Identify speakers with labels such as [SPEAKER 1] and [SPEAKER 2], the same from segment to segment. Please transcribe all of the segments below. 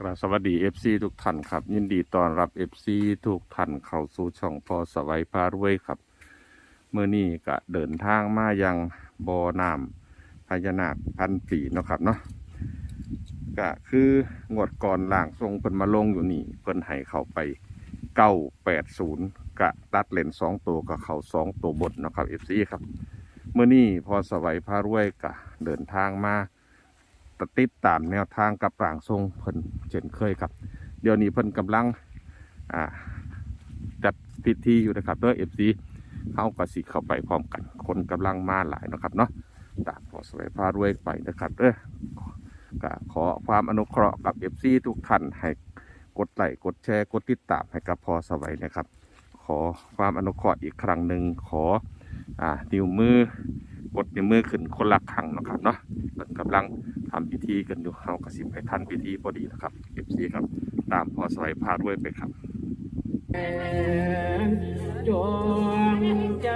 [SPEAKER 1] กราบสวัสดี FC ทุกท่านครับ ยินดีต้อนรับ FC ทุกท่านเข้าสู่ช่องพอสวัยพารวยครับเมื่อนี้ก็เดินทางมายังบ่อน้ำพญานาคพันปีเนาะครับเนาะก็คืองวดก่อนล่างทรงเพิ่นมาลงอยู่นี่ เพิ่นให้เข้าไปเก้าแปดศูนย์กะตัดเลนสองตัวกับเขาสองตัวบนเนาะครับ FC ครับเมื่อนี้พอสวัยพารวยก็เดินทางมา ติดตามแนวทางกับร่างทรงเพิ่นเช่นเคยครับ เดี๋ยวนี้เพิ่นกำลังจัดพิธีอยู่นะครับเด้อเอฟซีเฮาก็สิเข้าไปพร้อมกัน คนกำลังมาหลายนะครับเนาะตามพอสวยพารวยไปนะครับเด้อก็ขอความอนุเคราะห์กับเอฟซีทุกท่านให้กดไลค์กดแชร์กดติดตามให้กับพอสวัยนะครับ ขอความอนุเคราะห์อีกครั้งหนึ่งขออ่านิ้วมือ กดในมือขึ้นคนละครั้งนะครับเนาะเพิ่นกำลังทำพิธีกันอยู่เฮากระสิบไปทันพิธีพอดีนะครับเอฟซีครับ ตามพอสวยพาด้วยไปครับ
[SPEAKER 2] จง
[SPEAKER 3] ใจ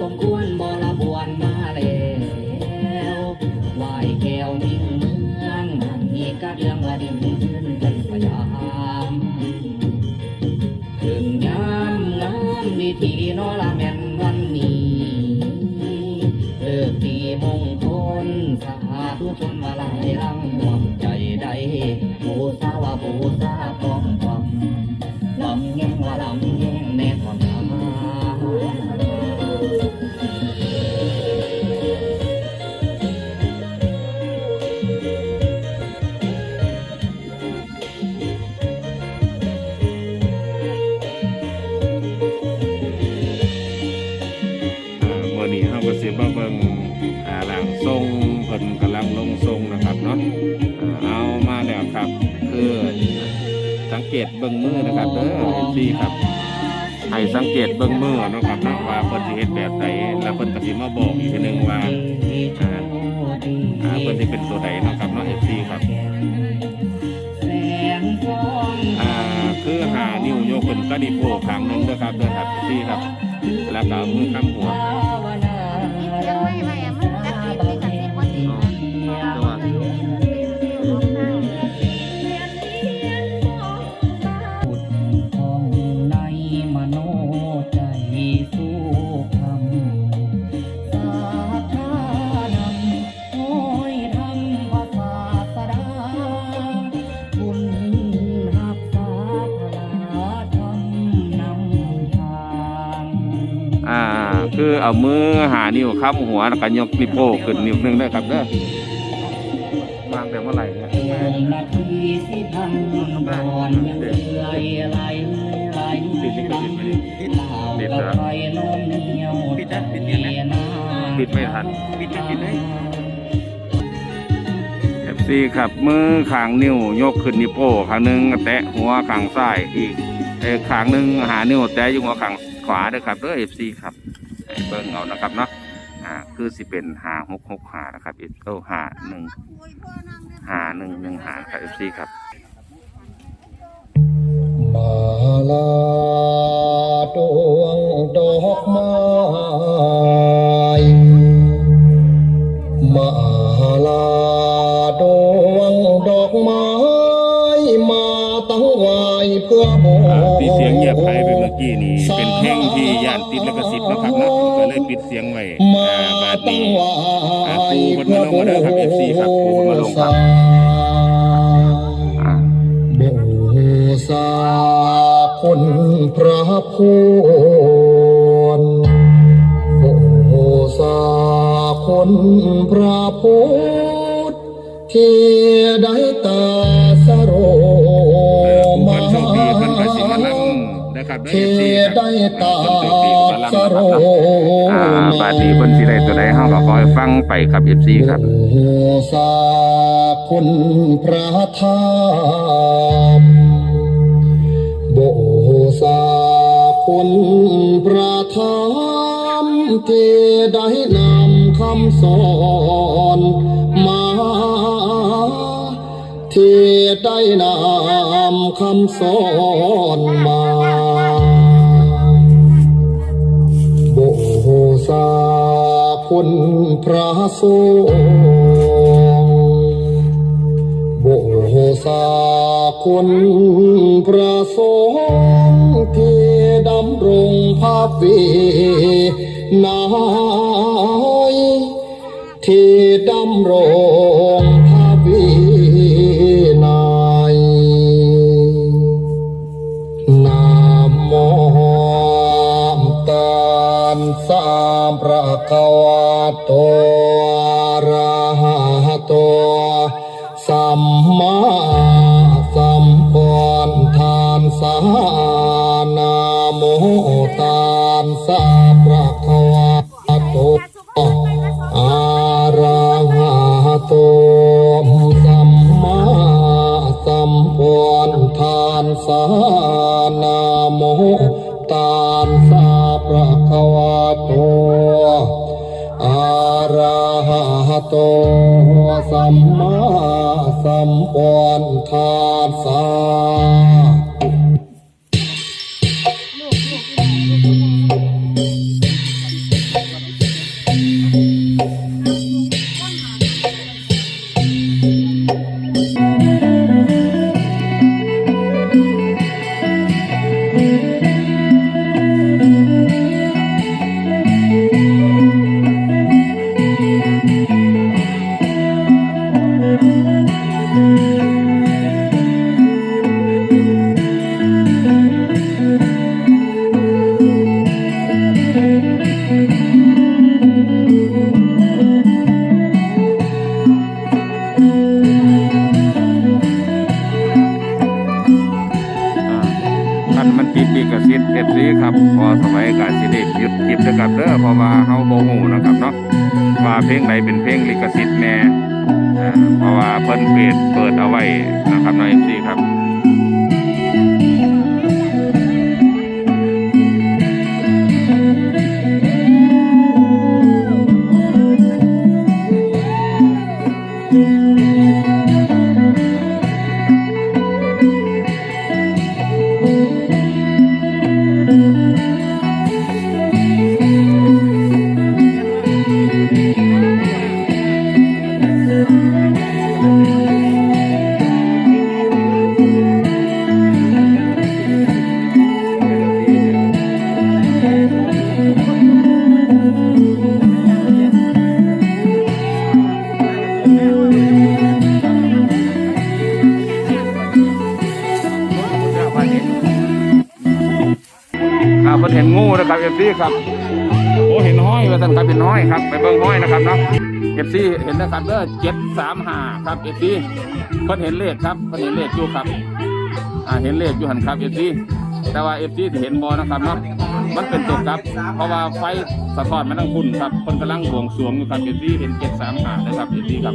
[SPEAKER 3] สมควร สัง
[SPEAKER 1] เกตเบิ่งมือนะครับเด้อเอฟซีครับให้สังเกตเบิ่งมือเนาะครับเนาะว่าเพิ่นสิเฮ็ดแบบใดแล้วเพิ่นก็สิมาบอกอีกทีหนึงว่าอ่าอ่าเพิ่นสิเป็นตัวใดเนาะครับเนาะ FC ครับ
[SPEAKER 3] แสงทอง
[SPEAKER 1] อ่าคือหานิ้วยกขึ้นก็ดีโผล่ครั้งหนึงเด้อครับเด้อครับพี่ครับ แล้วก็เอามือค้ำหัว เอามือหานิ้วค้ำหัวแล้วก็ยกนิ้วโป้งขึ้นนิ้วหนึงเด้อครับเด้อวางแต่เมื่อไหร่เนี่ย
[SPEAKER 3] นาทีสิพันบอนเรื่อยไหลไหลดังเหล่ากับไฟนมเหนียว
[SPEAKER 2] ปิดนะปิดเสียงนะ
[SPEAKER 3] นา
[SPEAKER 1] ปิดไม่ทัน
[SPEAKER 2] ปิดปิดปิดเลย
[SPEAKER 3] เซี
[SPEAKER 1] ครับมือข้างนิ้วยกขึ้นนิ้วโป้ข้างหนึงแตะหัวข้างซ้ายอีกเอ้ข้างหนึงหานิ้วแตะอยู่หัวข้างขวาเด้อครับเด้อเอฟซีครับให้ เบิ่งเอานะครับเนาะอ่าคือสิเป็นหาหกหกหานะครับเอฟเอหาหนึ่งหาหนึ่งหนึ่งหาครับเอฟซีครับ
[SPEAKER 4] มาลาดวงดอกไม้มาลาดวงดอกไม้ เพื่อโบ
[SPEAKER 1] ที่เสียงเงียบไปเมื่อกี้นี้เป็นเพลงที่ย่านติดแลิขสิทธิ์นะครับนะก็เลยปิดเสียงไว้
[SPEAKER 4] มา
[SPEAKER 1] บาด
[SPEAKER 4] ตั้ง
[SPEAKER 1] นี้ครูเพิ่นมาลงมาเด้อครับ FC ครับครูเพิ่นมาลงครับ
[SPEAKER 4] บูสาคุณพระพูนบูสาคุณพระพูดที่ได้ตา
[SPEAKER 1] ครับเด้อ
[SPEAKER 4] ที่
[SPEAKER 1] FC ครับ
[SPEAKER 4] ได้ตา
[SPEAKER 1] เพิ่นโชคดีก็มาลำ
[SPEAKER 4] ส
[SPEAKER 1] นะค
[SPEAKER 4] โร
[SPEAKER 1] รับเนาะอ่าบาดนี้เพิ่นสิได้ตัวใดเฮาก็คอยฟังไปครับ FC ครับ
[SPEAKER 4] โอสาคุณพระธรรมโบสาคุณพระธรรมที่ได้นำคำสอนมาที่ได้นำคำสอนมา คุณพระสงฆ์โบสาคุณพระสงฆ์ที่ดำรงภาพวีนายที่ดำรงภาพวีนายนะโมตัสสะภะคะวะ โตอะระหะโตสัมมาสัมพุทธัสสะนะโมตัสสะภะคะวะโตอะระหะโต โตสัมมาสัม
[SPEAKER 1] ปวนทธัสาะท่ งลิขสิทธิ์แน่เพราะว่าเพิ่นเปิดเปิดเอาไว้นะครับเนาะ FC ครับ อ่าเพิ่นเห็นงูนะครับ FC ครับโอ้เห็นห้อยว่าท่านครับเห็นห้อยครับไปเบิ่งห้อยนะครับเนาะ FC เห็นนะครับเด้อ735ครับ FC เพิ่นเห็นเลขครับเพิ่นเห็นเลขอยู่ครับอ่าเห็นเลขอยู่หันครับ FC แต่ว่า FC ที่เห็นบ่นะครับเนาะมันเป็นตกครับ เพราะว่าไฟสะท้อนมาทางคุณครับเพิ่นกำลังบวงสรวงอยู่ครับ FC เห็น735นะครับ FC ครับ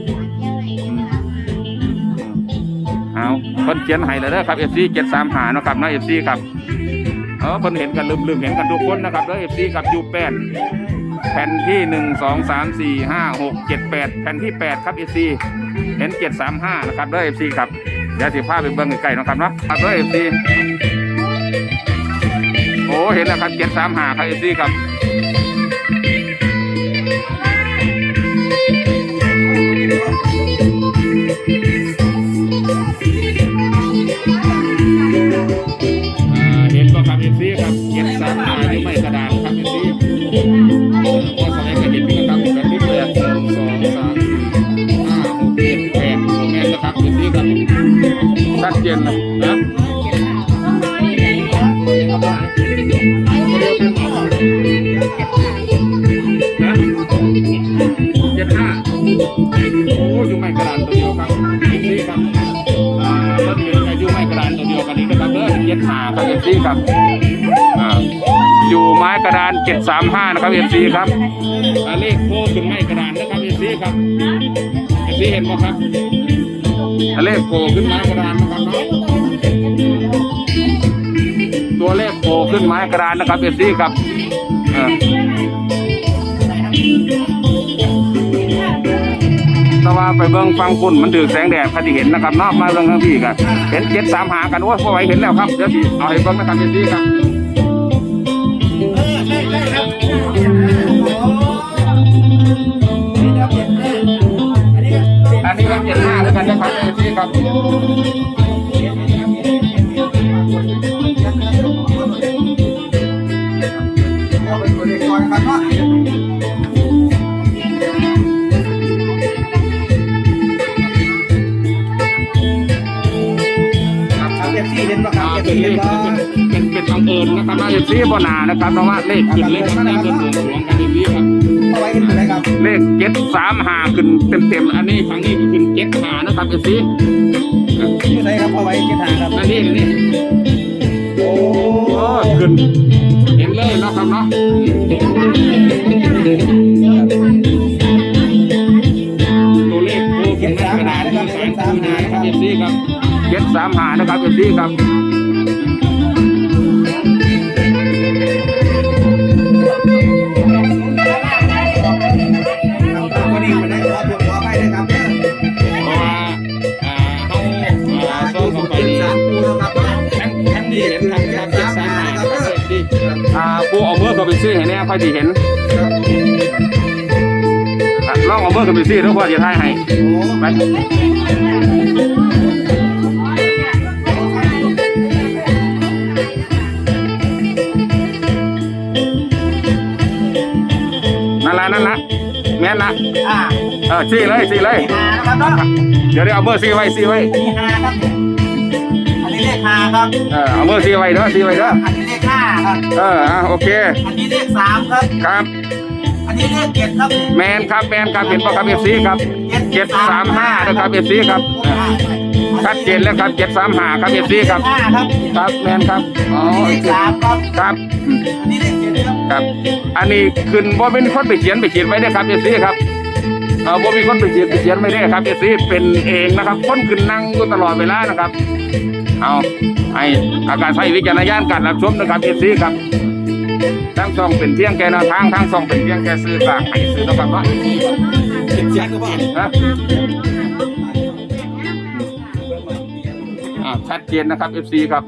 [SPEAKER 1] อืมเพิ่นเขียนให้แล้วเด้อครับ FC 735เนามหานะครับเนาะ FC ครับ เออเพิ่นเห็นกันลืมๆเห็นกันทุกคนนะครับเด้อฟซีกับยูแปดแผ่นที่หนึ่งสองสามสี่ห้าหกเจ็ดแปดแผ่นที่แปดครับ FC เห็นเจ็ดสามห้านะครับเด้อฟซีครับเดี๋ยวสิพาไปเบิ่งใกล้ๆนะครับเนาะครับเด้อฟซีโอ้เห็นแล้วครับเจ็ดสามห้าครับเอฟซีครับ จ็ดห้าโอ้ยู่ไม่กระดานตัวเดียวครับ FC ครับอ่ารถเมล์กับยูไม้กระดานตัวเดียวกันนี้นะครับเด้อเจ็ดห้าครับเอฟซีครับอ่าอยู่ไม้กระดานเจ็ดสามห้านะครับเอฟซีครับอ่าเลขโค้ดขึ้นไม้กระดานนะครับเอฟซีครับเอฟซีเห็นไหมครับอ่าเลขโผล่ขึ้นไม้กระดานนะครับเนาะตัวเลขโผล่ขึ้นไม้กระดานนะครับเอฟซีครับอ่า ไปเบิ้งฟังคุณมันถือแสงแดดพอดีเห็นนะครับนอกมาเบิ่งข้างพี่กันเห็นเจ็ดสามหากันว่าพอไหวเห็นแล้วครับเดี๋ยวสิเอาให้เบิ้งนะครับเอฟซีครับอันนี้ก็เจ็ดห้าแล้วกันนะครับเอฟซีครับ
[SPEAKER 5] ซีบ
[SPEAKER 1] นานะครับเพราะว่าเลขขึ้นเลขขึ้นเลขขึ้นหลวงหลวงกันเอฟซีครับ
[SPEAKER 5] เอาไว้เห็นอะไรครับ
[SPEAKER 1] เลขเจ็ดสามหาขึ้นเต็มเต็มๆอันนี้ฝั่งนี้ก็ขึ้นเจ็ดหานะครับเอฟซี
[SPEAKER 5] อยู่ไหนครับเอาไว้เจ็ดหางครับ
[SPEAKER 1] นั่นนี่นี่
[SPEAKER 5] โอ้
[SPEAKER 1] โอ้ขึ้นเห็นเลยเนาะครับเนาะตัวเลขโค้ขึ้นในกระดาษที่แสนคูณหานะครับเอฟซีครับเจ็ดสามหานะครับเอฟซีครับ
[SPEAKER 5] ครับ
[SPEAKER 1] ซื้อเห็นแน่ค่อยดีเห็นอะลองเอาเมื่อเขาไปซื้อแล้วพอจะทายให้
[SPEAKER 5] โอ้
[SPEAKER 1] ไปนั่นละนั่นละแม่นละ
[SPEAKER 5] อ่า
[SPEAKER 1] เออซี่เลยซี่เลย
[SPEAKER 5] หานะครับเนาะ
[SPEAKER 1] เดี๋ยวเดี๋ยวเอาเบอร์ซี่ไว้ซี่ไว้
[SPEAKER 5] มีหาครับอันนี้เลขหาครับ
[SPEAKER 1] เออเอาเบอร์ซี่ไว้เด้อซี่ไว้เด้อ
[SPEAKER 5] อันนี้เลขห้า ครับ
[SPEAKER 1] เอออะโอเค
[SPEAKER 5] อันนี้เลขสามครับ
[SPEAKER 1] ครับ
[SPEAKER 5] อันนี้เลขเจ็ดครับ
[SPEAKER 1] แมนครับแมนครับเห็นป่ะครับเอฟซีครับเจ็ดสามห้านะครับเอฟซีครับเออชัดเจนแล้วครับเจ็ดสามห้าครับเอฟซีครับ
[SPEAKER 5] ห้าครับ
[SPEAKER 1] ครับแมนครับอ๋อ
[SPEAKER 5] อันนี้เลขสามครับ
[SPEAKER 1] ครับอืม
[SPEAKER 5] อันนี้เลขเจ็ดครับ
[SPEAKER 1] ครับ อันนี้ขึ้นบ่เป็นคนไปเขียนไปเขียนไว้นะครับเอฟซีครับเออบ่มีคนไปเขียนไปเขียนไม่ได้ครับเอฟซีเป็นเองนะครับคนขึ้นนั่งอยู่ตลอดเวลานะครับ เอาให้อาการใช้วิจารณญาณการรับชมนะครับเอฟซีครับทั้งสองเป็นเพียงแค่แนวทางทั้งสองเป็นเพียงแค่สื่อสารให้สื่อนะครับว่า
[SPEAKER 5] เจ็ดเจ็ดครับ
[SPEAKER 1] ฮะอ่าชัดเจนนะครับ FC ครับ